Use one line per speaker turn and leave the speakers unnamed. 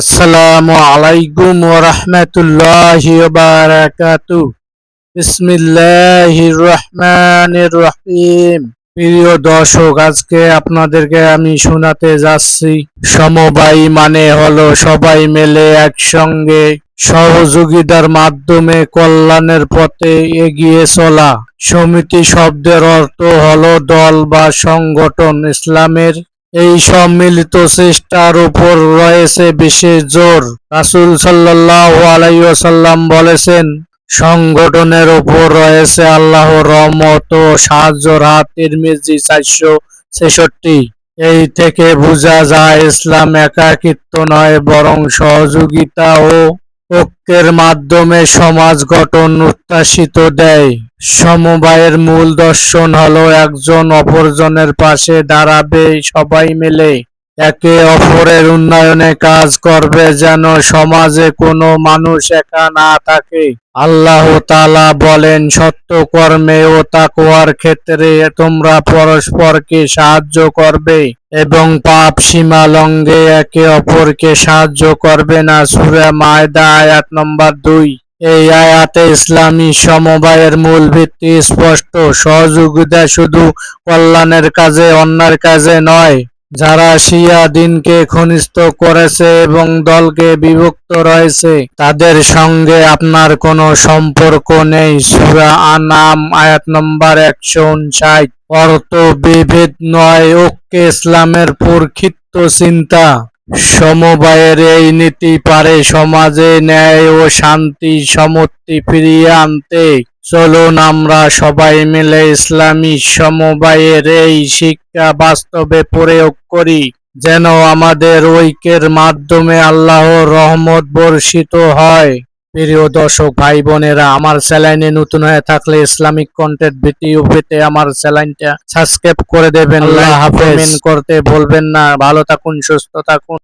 আসসালামু আলাইকুম ওরহমতুল্লাহি প্রিয় দর্শক, আজকে আপনাদেরকে আমি শোনাতে যাচ্ছি, সমবায় মানে হলো সবাই মিলে একসঙ্গে সহযোগিতার মাধ্যমে কল্যাণের পথে এগিয়ে চলা। সমিতি শব্দের অর্থ হলো দল বা সংগঠন, ইসলামের এই সম্মিলিত চেষ্টার উপর রয়েছে বিশেষ জোর। রাসুল আলাইহি বলেছেন, সংগঠনের উপর রয়েছে আল্লাহ রহমত ও সাহায্যর হাত। তিরমিজি চারশো ছেষট্টি। এই থেকে বোঝা যায়, ইসলাম একাকিত্ব নয়, বরং সহযোগিতা ও ঐক্যের মাধ্যমে সমাজ গঠন উত্তাসিত দেয়। সমবায়ের মূল দর্শন হলো একজন অপরজনের পাশে দাঁড়াবে সবাই মিলে। একে অপরের উন্নয়নে কাজ করবে যেন সমাজে কোনো মানুষ একা না থাকে। আল্লাহ তালা বলেন, সত্য কর্মে ও তাকওয়ার ক্ষেত্রে তোমরা পরস্পরকে সাহায্য করবে এবং পাপ সীমা লঙ্ঘে একে অপরকে সাহায্য করবে না। সূরা মায়দা, আয়াত নম্বর দুই। এই আয়াতে ইসলামী সমবায়ের মূল ভিত্তি স্পষ্ট, সহযোগিতা শুধু কল্যাণের কাজে, অন্যার কাজে নয়। যারা শিয়া দিনকে ঘনিষ্ঠ করেছে এবং দলকে বিভক্ত রয়েছে, তাদের সঙ্গে আপনার কোনো সম্পর্ক নেই। সূরা আনাম আয়াত নম্বর একশো উনষাট। অর্থ বিভেদ নয়, ঐক্যে ইসলামের প্রক্ষিপ্ত চিন্তা। সমবায়ের এই নীতি পারে সমাজে ন্যায় ও শান্তি, সমত্তি ফিরিয়ে আনতে। চলুন আমরা সবাই মিলে ইসলামী সমবায়ের এই শিক্ষা বাস্তবে প্রয়োগ করি যেন আমাদের ঐক্যের মাধ্যমে আল্লাহর রহমত বর্ষিত হয়। প্রিয় দর্শক ভাই বোনেরা আমার চ্যানেলে নতুন হয়ে থাকলে ইসলামিক কন্টেন্ট ভিডিও পেতে আমার চ্যানেলটা সাবস্ক্রাইব করে দেবেন আল্লাহ হাফেজ। করতে বলবেন না। ভালো থাকুন সুস্থ থাকুন।